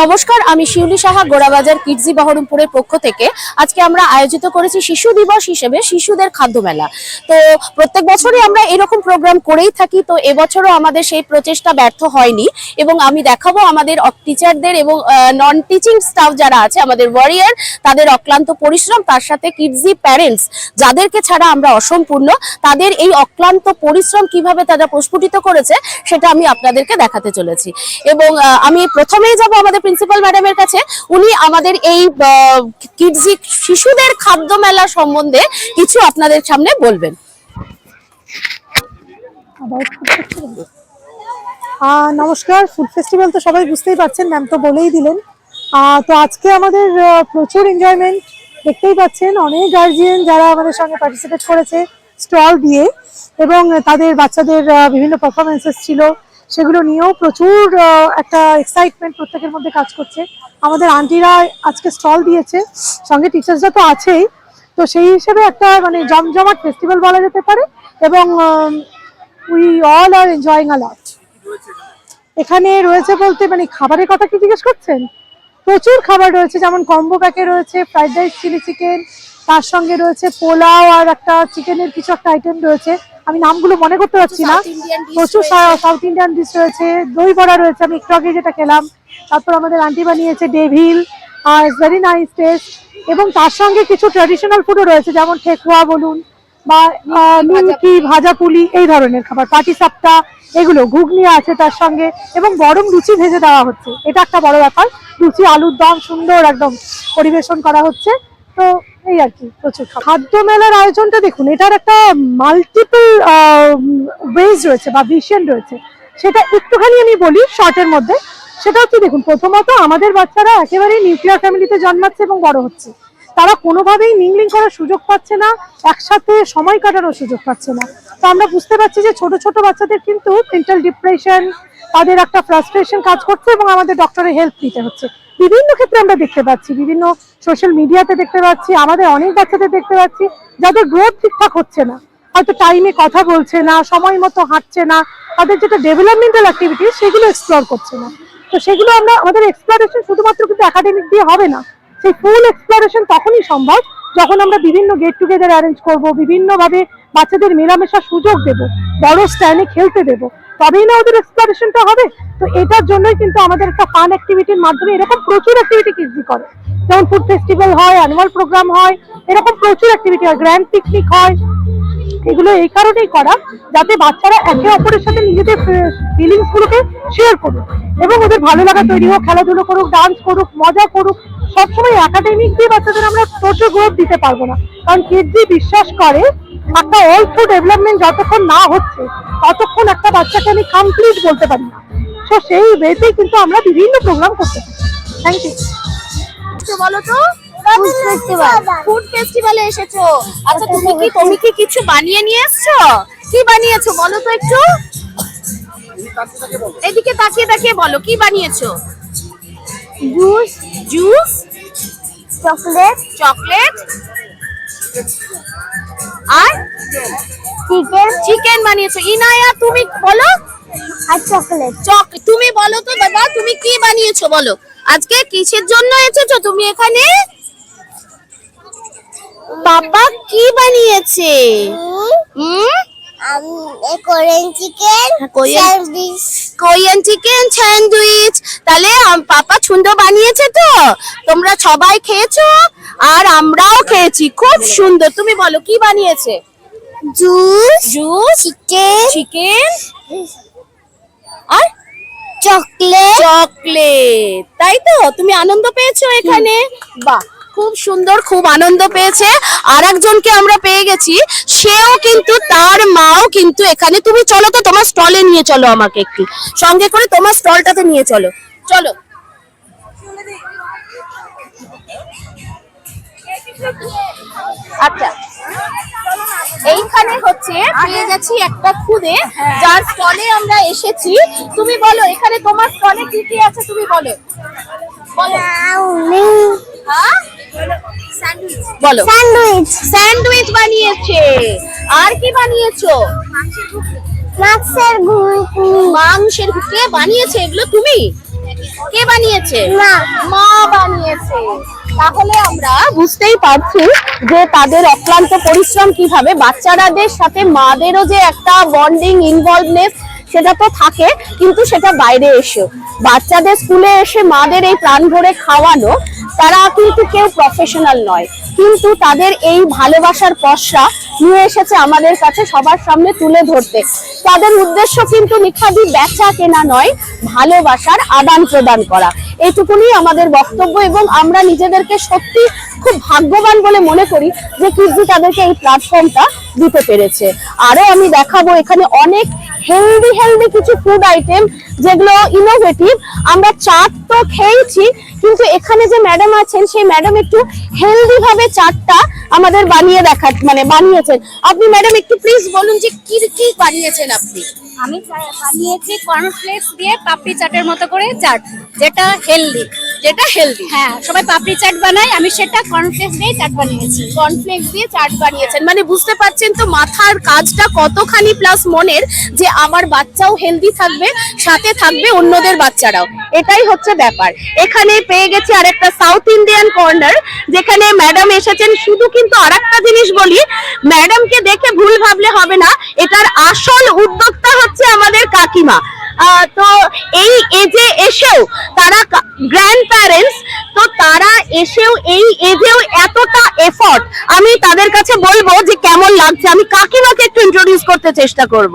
নমস্কার, আমি শিউলি সাহা, গোড়াবাজার কিডজি বহরমপুরের পক্ষ থেকে। আজকে আমরা আয়োজিত করেছি শিশু দিবস হিসেবে শিশুদের খাদ্য মেলা। তো প্রত্যেক বছরই আমরা এরকম প্রোগ্রাম করেই থাকি, তো এবছরও আমাদের সেই প্রচেষ্টা ব্যর্থ হয়নি। এবং আমি দেখাবো আমাদের টিচারদের এবং নন টিচিং স্টাফ যারা আছে, আমাদের ওয়ারিয়ার তাদের অক্লান্ত পরিশ্রম, তার সাথে কিডজি প্যারেন্টস যাদেরকে ছাড়া আমরা অসম্পূর্ণ, তাদের এই অক্লান্ত পরিশ্রম কীভাবে তারা প্রস্ফুটিত করেছে, সেটা আমি আপনাদেরকে দেখাতে চলেছি। এবং আমি প্রথমেই যাব আমাদের প্রিন্সিপাল ম্যাডামের কাছে, উনি আমাদের এই কিডজি শিশুদের খাদ্য মেলা সম্বন্ধে কিছু আপনাদের সামনে বলবেন। নমস্কার ফুড ফেস্টিভ্যাল তো সবাই বুঝতেই পারছেন ম্যাম তো বলেই দিলেন। তো আজকে আমাদের প্রচুর এনজয়মেন্ট দেখতেই পাচ্ছেন। অনেক গার্জিয়ান যারা আমাদের সঙ্গে পার্টিসিপেট করেছে স্টল দিয়ে এবং তাদের বাচ্চাদের বিভিন্ন পারফরমেন্সেস ছিল। সেগুলো নিয়েও প্রচুর একটা এক্সাইটমেন্ট প্রত্যেকের মধ্যে কাজ করছে। আমাদের আন্টিরা আজকে স্টল দিয়েছে, সঙ্গে টিচার্সরা তো আছেই। তো সেই হিসেবে একটা মানে জমজমাট ফেস্টিভ্যাল বলা যেতে পারে এবং we all are enjoying a lot এখানে রয়েছে বলতে মানে খাবারের কথা কি জিজ্ঞেস করছেন? প্রচুর খাবার রয়েছে, যেমন কম্বো প্যাকে রয়েছে ফ্রাইড রাইস চিলি চিকেন তার সঙ্গে রয়েছে পোলাও আর একটা চিকেনের কিছু একটা আইটেম রয়েছে। আমি নামগুলো মনে করতে পারছি না। প্রচুর। সাউথ ইন্ডিয়ান ডিশ রয়েছে। দই বড়া রয়েছে আমি একটু আগে যেটা খেলাম। তারপর আমাদের আন্টি বানিয়েছে ডেভিল আর ভেরি নাইস টেস্ট এবং তার সঙ্গে কিছু ট্র্যাডিশনাল ফুডও রয়েছে যেমন ঠেকুয়া বলুন বা নিমকি ভাজা পুলি এই ধরনের খাবার। পাটি সাপটা এগুলো ঘুগনি আছে তার সঙ্গে। এবং গরম লুচি ভেজে দেওয়া হচ্ছে। এটা একটা বড় ব্যাপার। লুচি আলুর দম সুন্দর একদম পরিবেশন করা হচ্ছে। তো এই আর কি, প্রচুর। খাদ্য মেলার আয়োজনটা দেখুন, এটার একটা মাল্টিপল ওয়েজ রয়েছে বা ভিশন রয়েছে। সেটা একটুখানি আমি বলি শর্টের মধ্যে। সেটা হচ্ছে দেখুন, প্রথমত আমাদের বাচ্চারা একেবারেই নিউক্লিয়ার ফ্যামিলিতে জন্মাচ্ছে এবং বড় হচ্ছে। তারা কোনোভাবেই মিংলিং করার সুযোগ পাচ্ছে না, একসাথে সময় কাটানোর সুযোগ পাচ্ছে না। তো আমরা বুঝতে পারছি যে ছোট ছোট বাচ্চাদের কিন্তু মেন্টাল ডিপ্রেশন তাদের একটা ফ্রাস্ট্রেশন কাজ করছে এবং আমাদের ডক্টরের হেল্প নিতে হচ্ছে। বিভিন্ন ক্ষেত্রে আমরা দেখতে পাচ্ছি, বিভিন্ন সোশ্যাল মিডিয়াতে দেখতে পাচ্ছি, আমাদের অনেক বাচ্চাদের দেখতে পাচ্ছি, যাদের গ্রোথ ঠিকঠাক হচ্ছে না। হয়তো টাইমে কথা বলছে না, সময় মতো হাঁটছে না, তাদের যেটা ডেভেলপমেন্টাল অ্যাক্টিভিটি সেগুলো এক্সপ্লোর করছে না। তো সেগুলো আমরা, আমাদের এক্সপ্লোরেশন শুধুমাত্র কিন্তু একাডেমিক দিয়ে হবে না। সেই ফুল এক্সপ্লোরেশন তখনই সম্ভব যখন আমরা বিভিন্ন গেট টুগেদার অ্যারেঞ্জ করব, বিভিন্নভাবে বাচ্চাদের মেলামেশার সুযোগ দেব, বড় স্ট্যান্ডে খেলতে দেব। তবেই না ওদের এক্সপ্লোরেশনটা হবে। তো এটার জন্যই কিন্তু আমাদের একটা ফান অ্যাক্টিভিটির মাধ্যমে এরকম প্রচুর অ্যাক্টিভিটি কিডজি করে। যেমন ফুড ফেস্টিভ্যাল হয় অ্যানুয়াল প্রোগ্রাম হয়, এরকম প্রচুর অ্যাক্টিভিটি হয় গ্র্যান্ড পিকনিক হয়। এগুলো এই কারণেই করা যাতে বাচ্চারা একে অপরের সাথে নিজেদের ফিলিংস গুলোকে শেয়ার করুক। এবং ওদের ভালো লাগা তৈরি হোক, খেলাধুলো করুক ডান্স করুক, মজা করুক সবসময় একাডেমিক দিয়ে বাচ্চাদের আমরা প্রচুর গ্রোথ দিতে পারব না। কারণ কিডজি বিশ্বাস করে একটা অল থ্রু ডেভেলপমেন্ট যতক্ষণ না হচ্ছে ততক্ষণ একটা বাচ্চাকে আমি কমপ্লিট বলতে পারি না। তো সেই ওয়েতেই কিন্তু আমরা বিভিন্ন প্রোগ্রাম করতে পারি। থ্যাংক ইউ বলো তো ফুড ফেস্টিভ্যালে এসেছ? আচ্ছা তুমি কি তুমি কি কিছু বানিয়ে নিয়ে এসছো? কি বানিয়েছো বলো তো একটু? এদিকে তাকিয়ে তাকিয়ে বলো কি বানিয়েছো? জুস জুস চকলেট চকলেট আর চিকেন চিকেন বানিয়েছো। ইনায়া তুমি বলো। আর চকলেট। চক তুমি বলো তো দাদা তুমি কি বানিয়েছো বলো। আজকে কিসের জন্য এসেছ? তুমি এখানে? বাবা কি বানিয়েছে? হুম Korean chicken Korean- sandwich. Korean chicken sandwich. তাহলে পাপা সুন্দর বানিয়েছে তো? তোমরা সবাই খেয়েছো? আর আমরাও খেয়েছি। খুব সুন্দর। তুমি বলো কি বানিয়েছে? Juice juice chicken. চিকেন। আর? চকলেট। চকলেট। তাই তো? তুমি আনন্দ পেয়েছ এখানে? বাহ। খুব সুন্দর, খুব আনন্দ পেয়েছে। আর একজনকে আমরা পেয়ে গেছি। সেও কিন্তু তার মাও কিন্তু এখানে। তুমি চলো তো, তোমার স্টলে নিয়ে চলো আমাকে একটু। সঙ্গে করে তোমার স্টলটাতে নিয়ে চলো। চলো। আচ্ছা। এইখানে হচ্ছে পেয়ে গেছি একটা খুদে, যার স্টলে আমরা এসেছি। তুমি বলো, এখানে তোমার স্টলে কি কি আছে? তুমি বলো। বলো। বলো। স্যান্ডউইচ স্যান্ডউইচ বানিয়েছে। আর কি বানিয়েছো? মাছের ঘুগনি মাংসের কে বানিয়েছে এগুলো? তুমি? কে বানিয়েছে? মা মা বানিয়েছে। তাহলে আমরা বুঝতেই পারছি যে তাদের অক্লান্ত পরিশ্রম কীভাবে বাচ্চারাদের সাথে মাদেরও যে একটা বন্ডিং ইনভলভনেস সেটা তো থাকে কিন্তু সেটা বাইরে এসে। বাচ্চাদের স্কুলে এসে মাদের এই প্রাণ ভরে খাওয়ানো তারা কিন্তু কেউ প্রফেশনাল নয়। কিন্তু তাদের এই ভালোবাসার পশরা নিয়ে এসেছে আমাদের কাছে সবার সামনে তুলে ধরতে। তাদের উদ্দেশ্য কিন্তু নিখাদি বেচা কেনা নয়, ভালোবাসার আদান প্রদান করা। এইটুকুনি আমাদের বক্তব্য এবং আমরা নিজেদেরকে সত্যি খুব ভাগ্যবান বলে মনে করি যে কিডজি তাদেরকে এই প্ল্যাটফর্মটা দিতে পেরেছে। আরও আমি দেখাবো এখানে অনেক হেলদি হেলদি কিছু ফুড আইটেম যেগুলো ইনোভেটিভ আমরা চাট তো খেয়েছি, কিন্তু এখানে যে ম্যাডাম আছেন, সেই ম্যাডাম একটু হেলদি ভাবে চাটটা আমাদের বানিয়ে দেখা মানে বানিয়েছেন। আপনি ম্যাডাম একটু প্লিজ বলুন যে কি কি বানিয়েছেন আপনি? আমি বানিয়েছি কর্নফ্লেক্স দিয়ে পাপড়ি চাটের মতো করে চাট যেটা হেলদি যেটা হেলদি হ্যাঁ সবাই পাপড়ি চাট বানায় আমি সেটা কর্নফ্লেক্স দিয়ে চাট বানিয়েছি। কর্নফ্লেক্স দিয়ে চাট বানিয়েছেন। মানে বুঝতে পারছেন তো মাথার কাজটা কতখানি প্লাস মনের যে আমার বাচ্চাও হেলদি থাকবে সাথে থাকবে অন্যদের বাচ্চারাও। এটাই হচ্ছে ব্যাপার। এখানে পেয়ে গেছি আরেকটা সাউথ ইন্ডিয়ান কর্নার যেখানে ম্যাডাম এসেছেন। শুধু কিন্তু আরেকটা জিনিস বলি ম্যাডামকে দেখে ভুল ভাবলে হবে না, এটার আসল উদ্যোক্তা হচ্ছে আমাদের কাকিমা। তো এই এজে এসেও তারা গ্র্যান্ড প্যারেন্টস তো তারা এসেও এই এজেও এতটা এফর্ট আমি তাদের কাছে বলব যে কেমন লাগছে। আমি কাকিমাকে একটু ইন্ট্রোডিউস করতে চেষ্টা করব।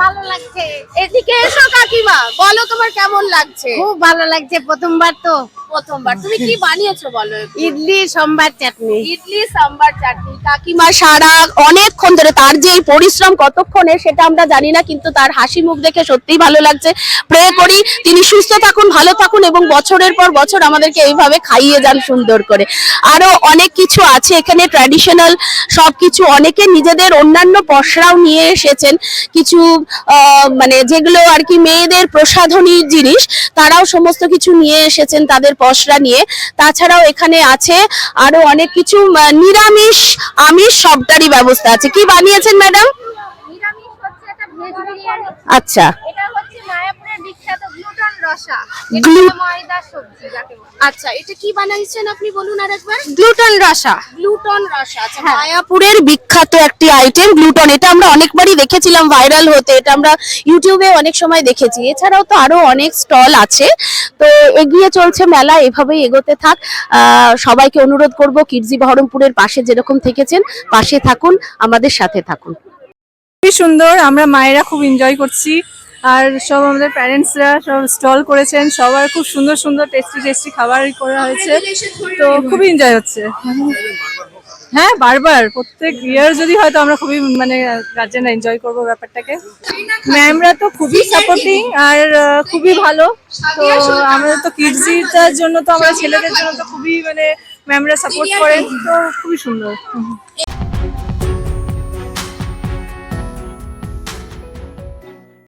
ভালো লাগছে। এদিকে এসো কাকিমা বলো তোমার কেমন লাগছে? খুব ভালো লাগছে প্রথমবার তো। প্রথমবার। তুমি কি বানিয়েছো বলো? ইডলি সম্বার চাটনি। ইডলি সাম্বার চাটনি কাকিমা সারা অনেকক্ষণ ধরে তার যে এই পরিশ্রম কতক্ষণে সেটা আমরা জানি না কিন্তু তার হাসি মুখ দেখে সত্যিই ভালো লাগছে। প্রে করি তিনি সুস্থ থাকুন ভালো থাকুন এবং বছরের পর বছর আমাদেরকে এইভাবে খাইয়ে যান সুন্দর করে। আরও অনেক কিছু আছে এখানে ট্র্যাডিশনাল সবকিছু। অনেকে নিজেদের অন্যান্য পসরাও নিয়ে এসেছেন। কিছু মানে যেগুলো আর কি মেয়েদের প্রসাধনী জিনিস তারাও সমস্ত কিছু নিয়ে এসেছেন তাদের পসরা নিয়ে। তাছাড়াও এখানে আছে আরও অনেক কিছু নিরামিষ আমিষ সবটারই ব্যবস্থা আছে। কি বানিয়েছেন ম্যাডাম? আচ্ছা। এটা হচ্ছে মায়াপুরের বিখ্যাত গ্লুটন রসা। ময়দা সবজি যাকে আচ্ছা এটা কি বানাইছেন আপনি? বলুন আরেকবার। গ্লুটন রসা গ্লুটন রসা আচ্ছা হ্যাঁ। মায়াপুরের বিখ্যাত একটি আইটেম গ্লুটন। এটা আমরা অনেকবারই দেখেছিলাম ভাইরাল হতে এটা আমরা ইউটিউবে অনেক সময় দেখেছি। এছাড়াও তো আরও অনেক স্টল আছে। তো এগিয়ে চলছে মেলা এভাবেই এগোতে থাক। সবাইকে অনুরোধ করব কিডজি বহরমপুরের পাশে যেরকম থেকেছেন পাশে থাকুন আমাদের সাথে থাকুন। খুবই সুন্দর আমরা মায়েরা খুব এনজয় করছি। আর সব আমাদের প্যারেন্টসরা সব স্টল করেছেন। সবার খুব সুন্দর সুন্দর টেস্টি টেস্টি খাবার করা হয়েছে। তো খুবই এনজয় হচ্ছে। হ্যাঁ বারবার। প্রত্যেক ইয়ার যদি হয় তো আমরা খুবই মানে গার্জেনরা এনজয় করব ব্যাপারটাকে। ম্যামরা তো খুবই সাপোর্টিং আর খুবই ভালো। তো আমরা তো কিডসিটার জন্য তো আমরা ছেলেদের জন্য তো খুবই মানে ম্যামরা সাপোর্ট করেন। তো খুবই সুন্দর।